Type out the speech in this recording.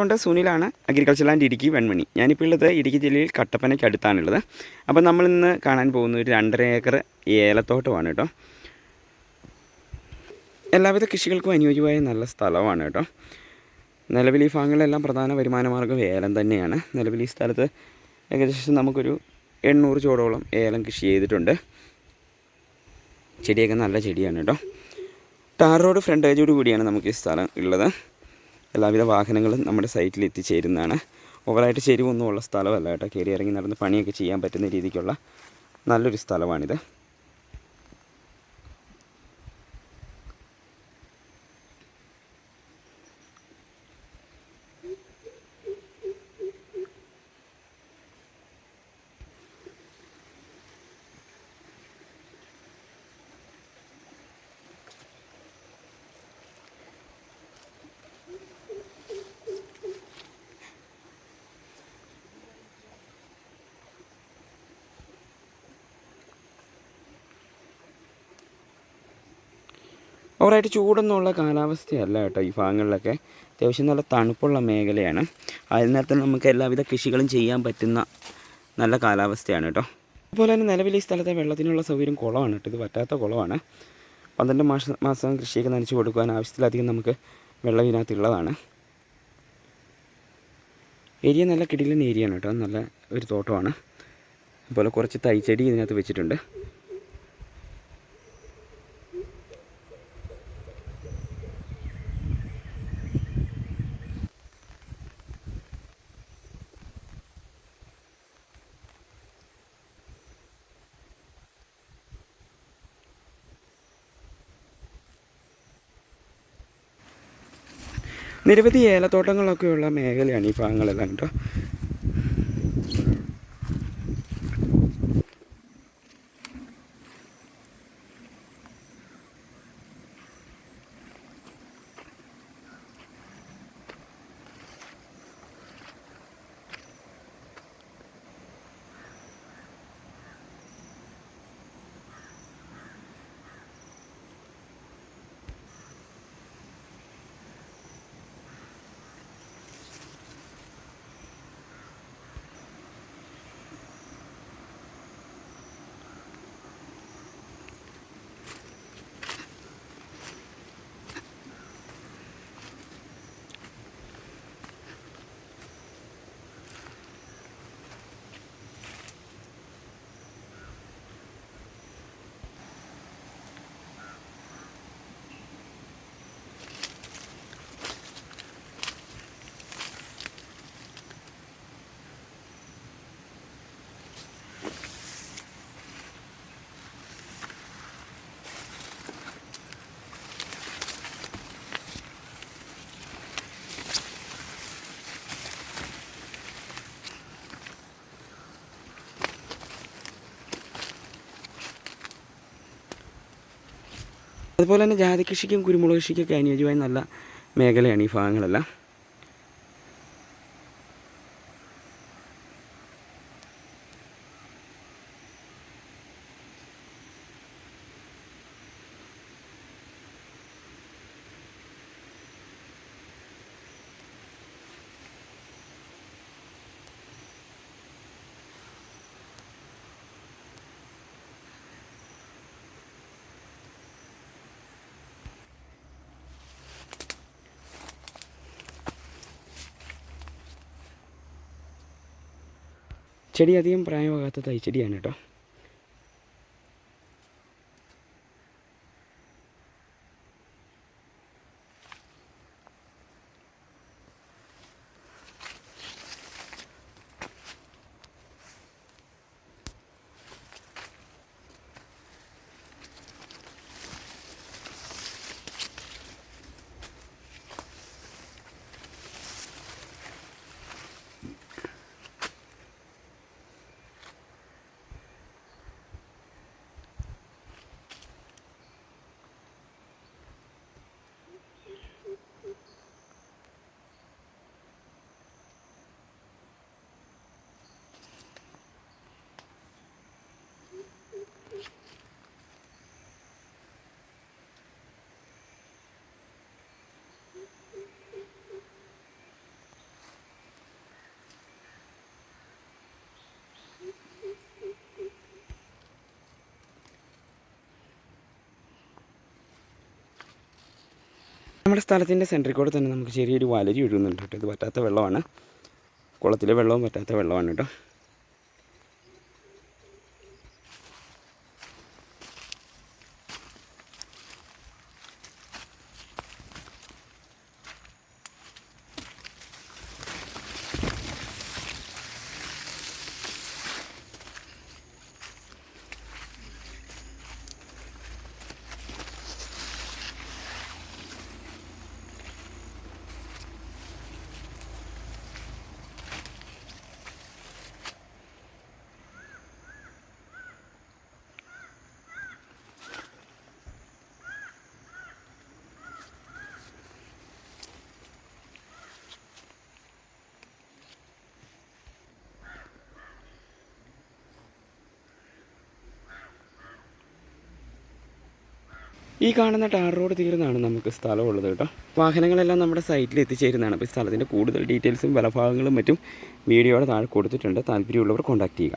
കൊണ്ട് സുനിലാണ് agriculture land Idukki Venmani. ഞാനിപ്പോൾ ഉള്ളത് ഇടുക്കി ജില്ലയിൽ കട്ടപ്പനയ്ക്ക് അടുത്താണുള്ളത് അപ്പോൾ നമ്മൾ ഇന്ന് കാണാൻ പോകുന്ന ഒരു രണ്ടര ഏക്കർ ഏലത്തോട്ടമാണ് കേട്ടോ. എല്ലാവിധ കൃഷികൾക്കും അനുയോജ്യമായ നല്ല സ്ഥലമാണ് കേട്ടോ. നിലവിൽ ഈ ഭാഗങ്ങളിലെല്ലാം പ്രധാന വരുമാന മാർഗം ഏലം തന്നെയാണ്. നിലവിൽ ഈ സ്ഥലത്ത് ഏകദേശം നമുക്കൊരു എണ്ണൂറ് ചോടോളം ഏലം കൃഷി ചെയ്തിട്ടുണ്ട്. ചെടിയൊക്കെ നല്ല ചെടിയാണ് കേട്ടോ. ടാർ റോഡ് ഫ്രണ്ടേജോട് കൂടിയാണ് നമുക്ക് ഈ സ്ഥലം ഉള്ളത്. എല്ലാവിധ വാഹനങ്ങളും നമ്മുടെ സൈറ്റിൽ എത്തിച്ചേരുന്നതാണ്. ഓവറായിട്ട് ചെരിവൊന്നും ഉള്ള സ്ഥലമല്ല കേട്ടോ. കയറി ഇറങ്ങി നടന്ന് പണിയൊക്കെ ചെയ്യാൻ പറ്റുന്ന രീതിക്കുള്ള നല്ലൊരു സ്ഥലമാണിത്. ഓവറായിട്ട് ചൂടൊന്നുമുള്ള കാലാവസ്ഥയല്ല കേട്ടോ ഈ ഭാഗങ്ങളിലൊക്കെ. അത്യാവശ്യം നല്ല തണുപ്പുള്ള മേഖലയാണ്. അതിനകത്ത് നമുക്ക് എല്ലാവിധ കൃഷികളും ചെയ്യാൻ പറ്റുന്ന നല്ല കാലാവസ്ഥയാണ് കേട്ടോ. അതുപോലെ തന്നെ നിലവിൽ ഈ സ്ഥലത്തെ വെള്ളത്തിനുള്ള സൗകര്യം കുളമാണ് കേട്ടോ. ഇത് പറ്റാത്ത കുളമാണ്. പന്ത്രണ്ട് മാസം മാസം കൃഷിയൊക്കെ നനച്ച് കൊടുക്കുവാൻ ആവശ്യത്തിലധികം നമുക്ക് വെള്ളം ഇതിനകത്തുള്ളതാണ് ഏരിയ നല്ല കിടിലൻ ഏരിയയാണ് കേട്ടോ. നല്ല ഒരു തോട്ടമാണ്. അതുപോലെ കുറച്ച് തൈച്ചെടി ഇതിനകത്ത് വെച്ചിട്ടുണ്ട്. നിരവധി ഏലത്തോട്ടങ്ങളൊക്കെയുള്ള മേഖലയാണ് ഈ ഭാഗങ്ങളെല്ലാം കേട്ടോ. അതുപോലെ തന്നെ ജാതി കൃഷിക്കും കുരുമുളക് കൃഷിക്കൊക്കെ അനുയോജ്യമായ നല്ല മേഖലയാണ് ഈ ഭാഗങ്ങളെല്ലാം. ചെടി അധികം പ്രായമാകാത്ത തൈച്ചെടിയാണ് കേട്ടോ. നമ്മുടെ സ്ഥലത്തിന്റെ സെന്ററിൽ കൂടെ തന്നെ നമുക്ക് ചെറിയൊരു വലരി ഒഴുകുന്നുണ്ട് കേട്ടോ. ഇത് പറ്റാത്ത വെള്ളമാണ്. കുളത്തിലെ വെള്ളവും പറ്റാത്ത വെള്ളമാണ് കേട്ടോ. ഈ കാണുന്ന ടാർ റോഡ് തീർന്നാണ് നമുക്ക് സ്ഥലമുള്ളത് കേട്ടോ. വാഹനങ്ങളെല്ലാം നമ്മുടെ സൈറ്റിൽ എത്തിച്ചേരുന്നതാണ്. അപ്പോൾ ഈ സ്ഥലത്തിന്റെ കൂടുതൽ ഡീറ്റെയിൽസും വിലഭാഗങ്ങളും മറ്റും വീഡിയോയുടെ താഴെ കൊടുത്തിട്ടുണ്ട്. താല്പര്യമുള്ളവർ കോൺടാക്ട് ചെയ്യുക.